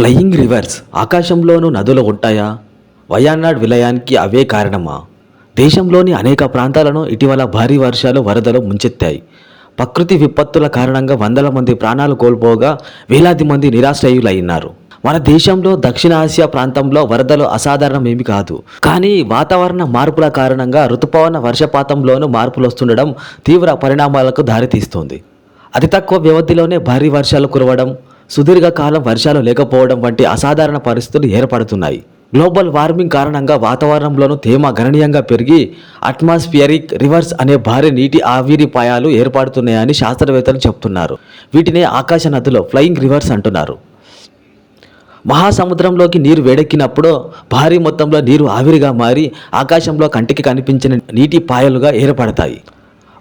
Flying reverse ఆకాశంలోనూ నదులు ఉంటాయా వయానాడ్ విలయానికి అవే కారణమా? దేశంలోని అనేక ప్రాంతాలను ఇటీవల భారీ వర్షాలు వరదలు ముంచెత్తాయి. ప్రకృతి విపత్తుల కారణంగా వందల మంది ప్రాణాలు కోల్పోగా వేలాది మంది నిరాశ్రయులయ్యారు మన దేశంలో దక్షిణ ఆసియా ప్రాంతంలో వరదలు అసాధారణమేమి కాదు. కానీ వాతావరణ మార్పుల కారణంగా ఋతుపవన వర్షపాతంలోనూ మార్పులు వస్తుండడం తీవ్ర పరిణామాలకు దారితీస్తుంది. అతి తక్కువ వ్యవధిలోనే భారీ వర్షాలు కురవడం సుదీర్ఘకాలం వర్షాలు లేకపోవడం వంటి అసాధారణ పరిస్థితులు ఏర్పడుతున్నాయి. గ్లోబల్ వార్మింగ్ కారణంగా వాతావరణంలోనూ తేమ గణనీయంగా పెరిగి అట్మాస్ఫియరిక్ రివర్స్ అనే భారీ నీటి ఆవిరిపాయాలు ఏర్పడుతున్నాయని శాస్త్రవేత్తలు చెప్తున్నారు. వీటినే ఆకాశ నదిలో ఫ్లయింగ్ రివర్స్ అంటున్నారు. మహాసముద్రంలోకి నీరు వేడెక్కినప్పుడు భారీ మొత్తంలో నీరు ఆవిరిగా మారి ఆకాశంలో కంటికి కనిపించిన నీటి పాయలుగా ఏర్పడతాయి.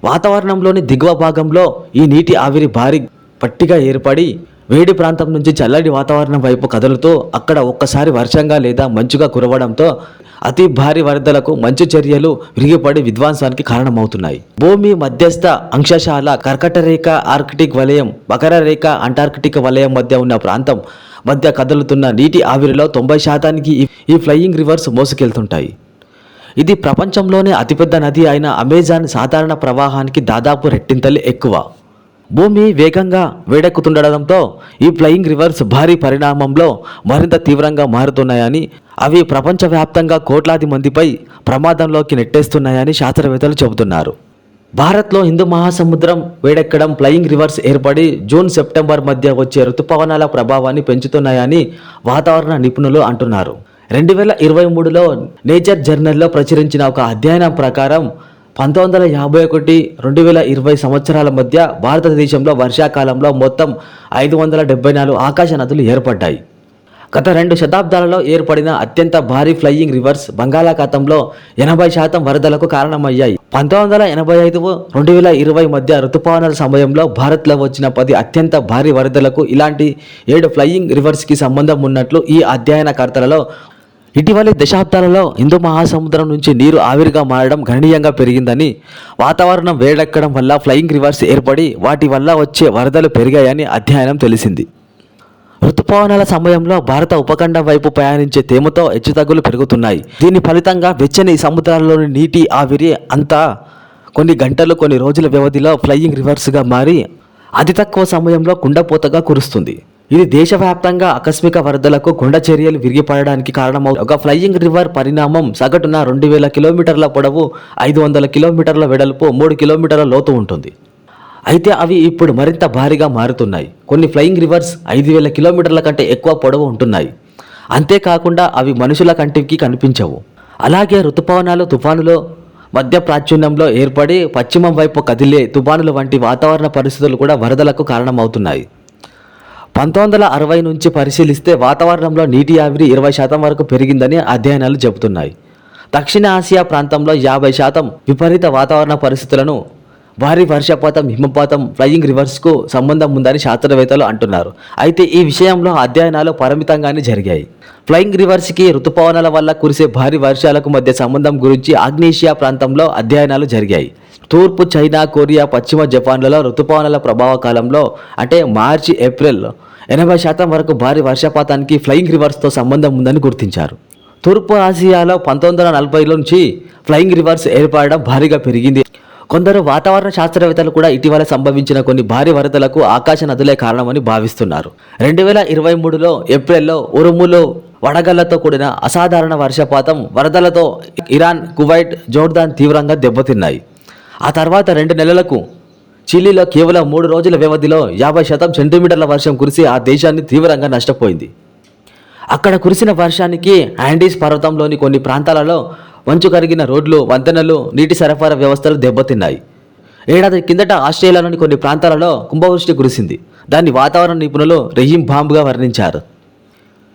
వాతావరణంలోని దిగువ భాగంలో ఈ నీటి ఆవిరి భారీ పట్టిగా ఏర్పడి వేడి ప్రాంతం నుంచి చల్లటి వాతావరణం వైపు కదులుతూ అక్కడ ఒక్కసారి వర్షంగా లేదా మంచుగా కురవడంతో అతి భారీ వరదలకు మంచు చర్యలు విరిగిపడి విధ్వంసానికి కారణమవుతున్నాయి. భూమి మధ్యస్థ అంశశాల కర్కటరేఖ ఆర్కిటిక్ వలయం మకర రేఖ అంటార్కిటిక్ వలయం మధ్య ఉన్న ప్రాంతం మధ్య కదులుతున్న నీటి ఆవిరిలో తొంభై శాతానికి ఈ- ఈ ఫ్లయింగ్ రివర్స్ మోసుకెళ్తుంటాయి. ఇది ప్రపంచంలోనే అతిపెద్ద నది అయిన అమెజాన్ సాధారణ ప్రవాహానికి దాదాపు రెట్టింతలు ఎక్కువ. భూమి వేగంగా వేడెక్కుతుండడంతో ఈ ఫ్లయింగ్ రివర్స్ భారీ పరిణామంలో మరింత తీవ్రంగా మారుతున్నాయని అవి ప్రపంచవ్యాప్తంగా కోట్లాది మందిపై ప్రమాదంలోకి నెట్టేస్తున్నాయని శాస్త్రవేత్తలు చెబుతున్నారు. భారత్లో హిందూ మహాసముద్రం వేడెక్కడం ఫ్లయింగ్ రివర్స్ ఏర్పడి జూన్ సెప్టెంబర్ మధ్య వచ్చే ఋతుపవనాల ప్రభావాన్ని పెంచుతున్నాయని వాతావరణ నిపుణులు అంటున్నారు. రెండు వేల ఇరవై మూడులో నేచర్ జర్నల్లో ప్రచురించిన ఒక అధ్యయనం ప్రకారం పంతొమ్మిది వందల యాభై ఒకటి రెండు వేల ఇరవై సంవత్సరాల మధ్య భారతదేశంలో వర్షాకాలంలో మొత్తం ఐదు వందల డెబ్బై నాలుగు ఆకాశ నదులు ఏర్పడ్డాయి. గత రెండు శతాబ్దాలలో ఏర్పడిన అత్యంత భారీ ఫ్లయింగ్ రివర్స్ బంగాళాఖాతంలో ఎనభై శాతం వరదలకు కారణమయ్యాయి. పంతొమ్మిది వందల ఎనభై ఐదు రెండు వేల ఇరవై మధ్య ఋతుపవనాల సమయంలో భారత్లో వచ్చిన పది అత్యంత భారీ వరదలకు ఇలాంటి ఏడు ఫ్లయింగ్ రివర్స్కి సంబంధం ఉన్నట్లు ఈ అధ్యయనకర్తలలో ఇటీవలి దశాబ్దాలలో హిందూ మహాసముద్రం నుంచి నీరు ఆవిరిగా మారడం గణనీయంగా పెరిగిందని వాతావరణం వేడెక్కడం వల్ల ఫ్లయింగ్ రివర్స్ ఏర్పడి వాటి వల్ల వచ్చే వరదలు పెరిగాయని అధ్యయనం తెలిసింది. ఋతుపవనాల సమయంలో భారత ఉపఖండం వైపు ప్రయాణించే తేమతో హెచ్చుతగ్గులు పెరుగుతున్నాయి. దీని ఫలితంగా వెచ్చని సముద్రాల్లోని నీటి ఆవిరి అంతా కొన్ని గంటలు కొన్ని రోజుల వ్యవధిలో ఫ్లయింగ్ రివర్స్గా మారి అతి తక్కువ సమయంలో కుండపోతగా కురుస్తుంది. ఇది దేశవ్యాప్తంగా ఆకస్మిక వరదలకు కొండ చర్యలు విరిగిపడడానికి కారణమవు. ఒక ఫ్లయింగ్ రివర్ పరిణామం సగటున రెండు వేల కిలోమీటర్ల పొడవు ఐదు వందల కిలోమీటర్ల వెడల్పు మూడు కిలోమీటర్ల లోతు ఉంటుంది. అయితే అవి ఇప్పుడు మరింత భారీగా మారుతున్నాయి. కొన్ని ఫ్లయింగ్ రివర్స్ ఐదు వేల కిలోమీటర్ల కంటే ఎక్కువ పొడవు ఉంటున్నాయి. అంతేకాకుండా అవి మనుషుల కంటికి కనిపించవు. అలాగే ఋతుపవనాలు తుఫానులు మధ్య ప్రాచుర్యంలో ఏర్పడి పశ్చిమం వైపు కదిలే తుఫానులు వంటి వాతావరణ పరిస్థితులు కూడా వరదలకు కారణమవుతున్నాయి. పంతొమ్మిది వందల అరవై నుంచి పరిశీలిస్తే వాతావరణంలో నీటి ఆవిరి ఇరవై శాతం వరకు పెరిగిందని అధ్యయనాలు చెబుతున్నాయి. దక్షిణ ఆసియా ప్రాంతంలో యాభై శాతం విపరీత వాతావరణ పరిస్థితులను భారీ వర్షపాతం హిమపాతం ఫ్లయింగ్ రివర్స్కు సంబంధం ఉందని శాస్త్రవేత్తలు అంటున్నారు. అయితే ఈ విషయంలో అధ్యయనాలు పరిమితంగానే జరిగాయి. ఫ్లయింగ్ రివర్స్కి ఋతుపవనాల వల్ల కురిసే భారీ వర్షాలకు మధ్య సంబంధం గురించి ఆగ్నేషియా ప్రాంతంలో అధ్యయనాలు జరిగాయి. తూర్పు చైనా కొరియా పశ్చిమ జపాన్లలో ఋతుపవనాల ప్రభావ కాలంలో అంటే మార్చి ఏప్రిల్ ఎనభై శాతం వరకు భారీ వర్షపాతానికి ఫ్లయింగ్ రివర్స్తో సంబంధం ఉందని గుర్తించారు. తూర్పు ఆసియాలో పంతొమ్మిది వందల నలభై నుంచి ఫ్లయింగ్ రివర్స్ ఏర్పడడం భారీగా పెరిగింది. కొందరు వాతావరణ శాస్త్రవేత్తలు కూడా ఇటీవల సంభవించిన కొన్ని భారీ వరదలకు ఆకాశ నదులే కారణమని భావిస్తున్నారు. రెండు వేల ఇరవై మూడులో ఏప్రిల్లో ఉరుములు వడగళ్ళతో కూడిన అసాధారణ వర్షపాతం వరదలతో ఇరాన్ కువైట్ జోర్దాన్ తీవ్రంగా దెబ్బతిన్నాయి. ఆ తర్వాత రెండు నెలలకు చిలీలో కేవలం మూడు రోజుల వ్యవధిలో యాభై శాతం సెంటీమీటర్ల వర్షం కురిసి ఆ దేశాన్ని తీవ్రంగా నష్టపోయింది. అక్కడ కురిసిన వర్షానికి యాండీస్ పర్వతంలోని కొన్ని ప్రాంతాలలో మంచు కరిగిన రోడ్లు వంతెనలు నీటి సరఫరా వ్యవస్థలు దెబ్బతిన్నాయి. ఏడాది కిందట ఆస్ట్రేలియాలోని కొన్ని ప్రాంతాలలో కుంభవృష్టి కురిసింది. దాన్ని వాతావరణ నిపుణులు రెయిన్ బాంబ్గా వర్ణించారు.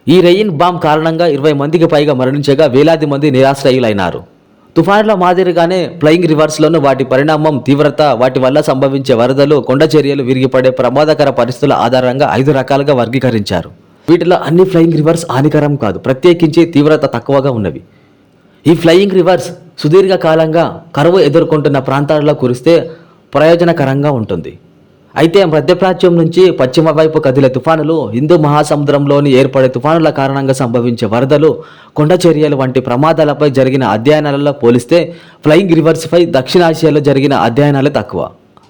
ఈ రెయిన్ బాంబ్ కారణంగా ఇరవై మందికి పైగా మరణించగా వేలాది మంది నిరాశ్రయులైనారు. తుఫానుల మాదిరిగానే ఫ్లయింగ్ రివర్స్లోనూ వాటి పరిణామం తీవ్రత వాటి వల్ల సంభవించే వరదలు కొండ చర్యలు విరిగిపడే ప్రమాదకర పరిస్థితుల ఆధారంగా ఐదు రకాలుగా వర్గీకరించారు. వీటిలో అన్ని ఫ్లయింగ్ రివర్స్ హానికరం కాదు ప్రత్యేకించి తీవ్రత తక్కువగా ఉన్నవి. ఈ ఫ్లయింగ్ రివర్స్ సుదీర్ఘకాలంగా కరువు ఎదుర్కొంటున్న ప్రాంతాలలో కురిస్తే ప్రయోజనకరంగా ఉంటుంది. అయితే మధ్యప్రాచ్యం నుంచి పశ్చిమ వైపు కదిలే తుఫానులు హిందూ మహాసముద్రంలోని ఏర్పడే తుఫానుల కారణంగా సంభవించే వరదలు కొండ చర్యలు వంటి ప్రమాదాలపై జరిగిన అధ్యయనాలలో పోలిస్తే ఫ్లయింగ్ రివర్స్పై దక్షిణాసియాలో జరిగిన అధ్యయనాలే తక్కువ.